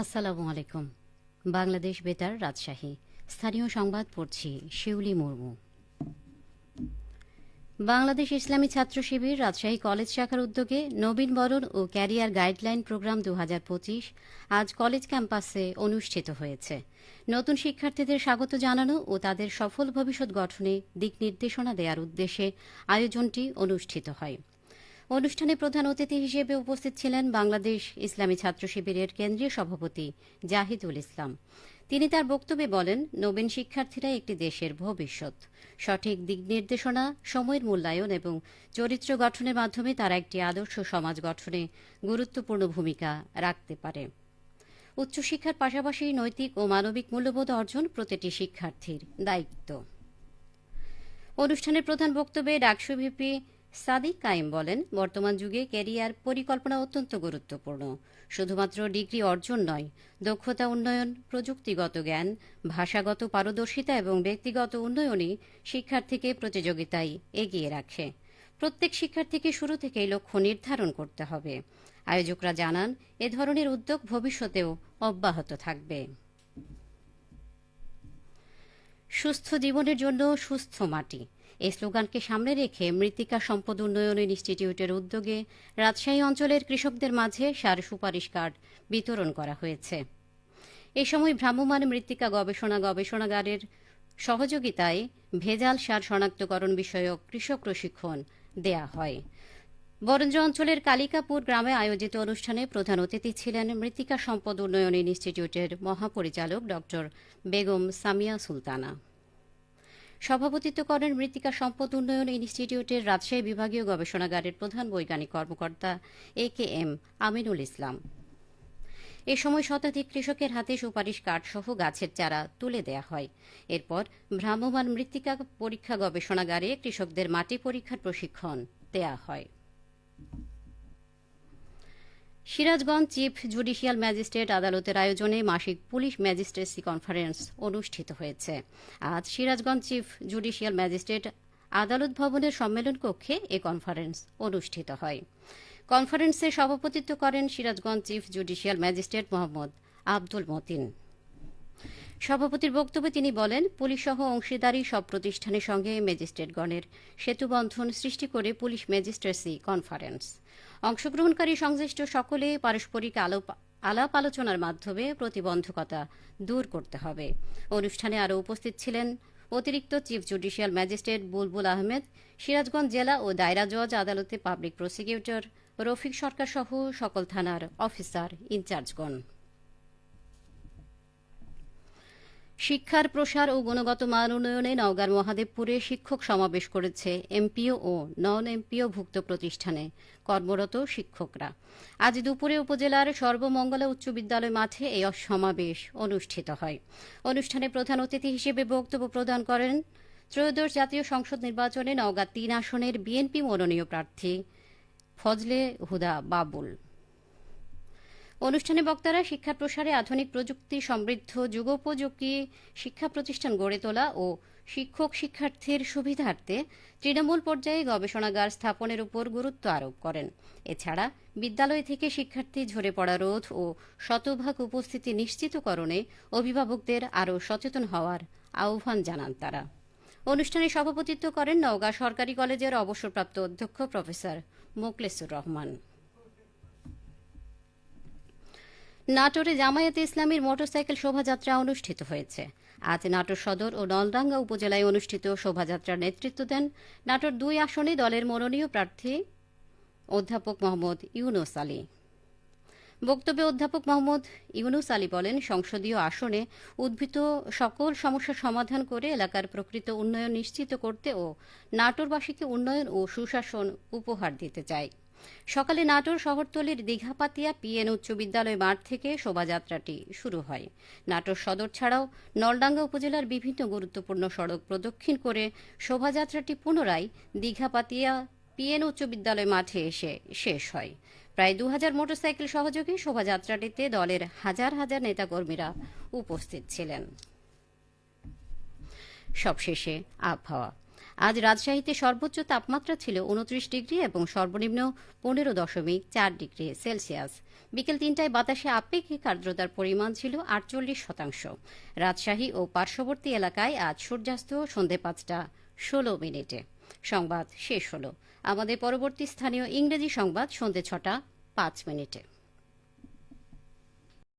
আসসালামু আলাইকুম। বাংলাদেশ বেতার রাজশাহী। স্থানীয় সংবাদ পড়ছি শিউলি মুর্মু। বাংলাদেশ ইসলামী ছাত্র শিবির রাজশাহী কলেজ শাখার উদ্যোগে নবীন বরণ ও ক্যারিয়ার গাইডলাইন প্রোগ্রাম দু হাজার পঁচিশ আজ কলেজ ক্যাম্পাসে অনুষ্ঠিত হয়েছে। নতুন শিক্ষার্থীদের স্বাগত জানানো ও তাদের সফল ভবিষ্যৎ গঠনে দিক নির্দেশনা দেওয়ার উদ্দেশ্যে আয়োজনটি অনুষ্ঠিত হয়। অনুষ্ঠানে প্রধান অতিথি হিসেবে উপস্থিত ছিলেন বাংলাদেশ ইসলামী ছাত্র শিবিরের কেন্দ্রীয় সভাপতি জাহিদুল ইসলাম। তিনি তার বক্তব্যে বলেন, নবীন শিক্ষার্থীরা একটি দেশের ভবিষ্যৎ। সঠিক দিক নির্দেশনা, সময়ের মূল্যায়ন এবং চরিত্র গঠনের মাধ্যমে তারা একটি আদর্শ সমাজ গঠনে গুরুত্বপূর্ণ ভূমিকা রাখতে পারে। উচ্চশিক্ষার পাশাপাশি নৈতিক ও মানবিক মূল্যবোধ অর্জন প্রতিটি শিক্ষার্থীর দায়িত্ব। অনুষ্ঠানের প্রধান বক্তব্যে ডাকসু ভিপি সাদিক কায়েম বলেন, বর্তমান যুগে ক্যারিয়ার পরিকল্পনা অত্যন্ত গুরুত্বপূর্ণ। শুধুমাত্র ডিগ্রি অর্জন নয়, দক্ষতা উন্নয়ন, প্রযুক্তিগত জ্ঞান, ভাষাগত পারদর্শিতা এবং ব্যক্তিগত উন্নয়নই শিক্ষার্থীকে প্রতিযোগিতায় এগিয়ে রাখে। প্রত্যেক শিক্ষার্থীকে শুরু থেকেই লক্ষ্য নির্ধারণ করতে হবে। আয়োজকরা জানান, এ ধরনের উদ্যোগ ভবিষ্যতেও অব্যাহত থাকবে। সুস্থ জীবনের জন্য সুস্থ মাটি। এই স্লোগানকে সামনে রেখে মৃত্তিকা সম্পদ উন্নয়ন ইনস্টিটিউটের উদ্যোগে রাজশাহী অঞ্চলের কৃষকদের মাঝে সার সুপারিশ কার্ড বিতরণ করা হয়েছে। এ সময় ভ্রাম্যমাণ মৃত্তিকা গবেষণা গবেষণাগারের সহযোগিতায় ভেজাল সার শনাক্তকরণ বিষয়ক কৃষক প্রশিক্ষণ দেয়া হয়। বরঞ্জ অঞ্চলের কালিকাপুর গ্রামে আয়োজিত অনুষ্ঠানে প্রধান অতিথি ছিলেন মৃত্তিকা সম্পদ উন্নয়ন ইনস্টিটিউটের মহাপরিচালক ড বেগম সামিয়া সুলতানা। সভাপতিত্ব করেন মৃত্তিকা সম্পদ উন্নয়ন ইনস্টিটিউটের রাজশাহী বিভাগীয় গবেষণাগারের প্রধান বৈজ্ঞানিক কর্মকর্তা এ কে এম আমিনুল ইসলাম। এ সময় শতাধিক কৃষকের হাতে সুপারিশ কার্ডসহ গাছের চারা তুলে দেয়া হয়। এরপর ভ্রাম্যমাণ মৃত্তিকা পরীক্ষা গবেষণাগারে কৃষকদের মাটি পরীক্ষার প্রশিক্ষণ দেয়া হয়। সিরাজগঞ্জ চিফ জুডিশিয়াল ম্যাজিস্ট্রেট আদালতের আয়োজনে মাসিক পুলিশ ম্যাজিস্ট্রেসি কনফারেন্স অনুষ্ঠিত হয়েছে। আজ সিরাজগঞ্জ চিফ জুডিশিয়াল ম্যাজিস্ট্রেট আদালত ভবনের সম্মেলন কক্ষে এ কনফারেন্স অনুষ্ঠিত হয়। কনফারেন্সে সভাপতিত্ব করেন Sirajganj chief judicial magistrate Mohammad Abdul Matin. সভাপতির বক্তব্যে তিনি বলেন পুলিশসহ অংশীদারি সব প্রতিষ্ঠানের সঙ্গে ম্যাজিস্ট্রেটগণের সেতুবন্ধন সৃষ্টি করে পুলিশ ম্যাজিস্ট্রেসি কনফারেন্স। অংশগ্রহণকারী সংশ্লিষ্ট সকলে পারস্পরিক আলাপ আলোচনার মাধ্যমে প্রতিবন্ধকতা দূর করতে হবে। অনুষ্ঠানে আরও উপস্থিত ছিলেন অতিরিক্ত chief judicial magistrate Bulbul Ahmed, Sirajganj জেলা ও দায়রা জজ আদালতে পাবলিক প্রসিকিউটর, রফিক সরকার সহ সকল থানার অফিসার ইনচার্জগণ। শিক্ষার প্রসার ও গুণগত মান উন্নয়নে নওগাঁর মহাদেবপুরে শিক্ষক সমাবেশ করেছে এমপিও ও নন এমপিও ভুক্ত প্রতিষ্ঠানে কর্মরত শিক্ষকরা। আজ দুপুরে উপজেলার সর্বমঙ্গলা উচ্চ বিদ্যালয় মাঠে এই সমাবেশ অনুষ্ঠিত হয়। অনুষ্ঠানে প্রধান অতিথি হিসেবে বক্তব্য প্রদান করেন ত্রয়োদশ জাতীয় সংসদ নির্বাচনে নওগাঁ তিন আসনের বিএনপি মনোনীয় প্রার্থী ফজলে হুদা বাবুল। অনুষ্ঠানে বক্তারা শিক্ষা প্রসারে আধুনিক প্রযুক্তি, সমৃদ্ধ যুগোপযোগী শিক্ষা প্রতিষ্ঠান গড়ে তোলা ও শিক্ষক শিক্ষার্থীর সুবিধার্থে তৃণমূল পর্যায়ে গবেষণাগার স্থাপনের উপর গুরুত্ব আরোপ করেন। এছাড়া বিদ্যালয় থেকে শিক্ষার্থী ঝরে পড়া রোধ ও শতভাগ উপস্থিতি নিশ্চিতকরণে অভিভাবকদের আরও সচেতন হওয়ার আহ্বান জানান তারা। অনুষ্ঠানে সভাপতিত্ব করেন নওগাঁ সরকারি কলেজের অবসরপ্রাপ্ত অধ্যক্ষ প্রফেসর মোকলেসুর রহমান। নাটোরে জামায়াতে ইসলামীর মোটরসাইকেল শোভাযাত্রা অনুষ্ঠিত হয়েছে। আজ নাটোর সদর ও নলডাঙ্গা উপজেলায় অনুষ্ঠিত শোভাযাত্রার নেতৃত্ব দেন নাটোর দুই আসনে দলের মনোনীয় প্রার্থী অধ্যাপক মোহাম্মদ ইউনুস আলী। বক্তব্যে অধ্যাপক মোহাম্মদ ইউনুস আলী বলেন, সংসদীয় আসনে উদ্ভূত সকল সমস্যার সমাধান করে এলাকার প্রকৃত উন্নয়ন নিশ্চিত করতে ও নাটোরবাসীকে উন্নয়ন ও সুশাসন উপহার দিতে চায়। সকালে নাটোর শহরতলির দীঘাপাতিয়া পিএন উচ্চ বিদ্যালয় মাঠ থেকে শোভাযাত্রাটি শুরু হয়। নাটোর সদর ছাড়াও নলডাঙ্গা উপজেলার বিভিন্ন গুরুত্বপূর্ণ সড়ক প্রদক্ষিণ করে শোভাযাত্রাটি পুনরায় দীঘাপাতিয়া পিএন উচ্চ বিদ্যালয় মাঠে এসে শেষ হয়। প্রায় দু হাজার মোটরসাইকেল সহযোগী শোভাযাত্রাটিতে দলের হাজার হাজার নেতাকর্মীরা উপস্থিত ছিলেন। সবশেষে আবহাওয়া। আজ রাজশাহীতে সর্বোচ্চ তাপমাত্রা ছিল উনত্রিশ ডিগ্রি এবং সর্বনিম্ন পনেরো দশমিক চার ডিগ্রি সেলসিয়াস। বিকেল তিনটায় বাতাসে আপেক্ষিক আর্দ্রতার পরিমাণ ছিল আটচল্লিশ শতাংশ। রাজশাহী ও পার্শ্ববর্তী এলাকায় আজ সূর্যাস্ত সন্ধে পাঁচটা ষোলো মিনিটে। সংবাদ শেষ হলো। আমাদের পরবর্তী স্থানীয় ইংরেজি সংবাদ সন্ধে ছটা পাঁচ মিনিটে।